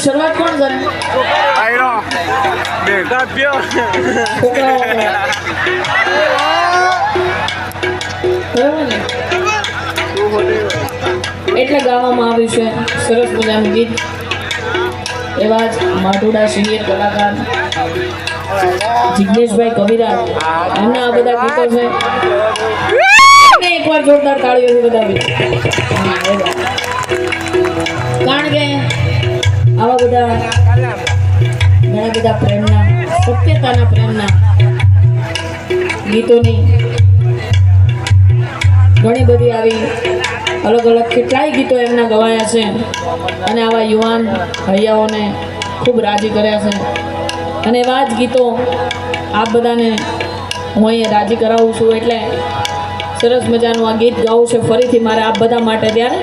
કરવાની શરૂઆત કોણ કરે? આયરો. બેટા પ્યો. ને? એટલે ગાવામાં આવ્યું છે સરસ મજાનું ગીત. એવા જ માટુડા સિનિયર કલાકાર જિગ્નેશભાઈ કવિરા એમના આ બધા ગીતો છે. એકવાર જોરદાર તાળીઓથી બધા કારણ કે આવા બધા ઘણા બધા પ્રેમના, સત્યતાના પ્રેમના ગીતોની ઘણી બધી આવી અલગ અલગ કેટલાય ગીતો એમના ગવાયા છે અને આવા યુવાન હૈયાઓને ખૂબ રાજી કર્યા છે. અને એવા જ ગીતો આપ બધાને હું અહીંયા રાજી કરાવું છું એટલે સરસ મજાનું આ ગીત ગાવું છે. ફરીથી મારે આપ બધા માટે ત્યારે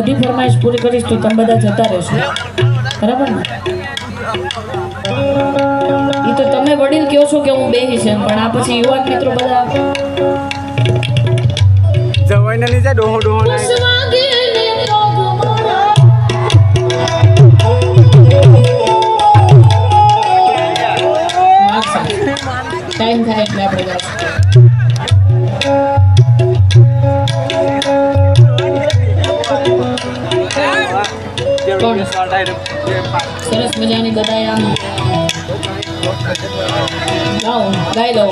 બધી ફરમાઈશ પૂરી કરીશ તો તમે બધા જતા રહેશો. બરાબર ને? એ તો તમે વડીલ કહો છો કે હું બેહી છે પણ આ પછી યુવાન મિત્રો બધા જવાઈ ના નીચે ડોહો ડોહો ટાઈમ થાય એટલે આપણે સરસ મજાની બધાએ આમ ગાઓ ગાઈ લો.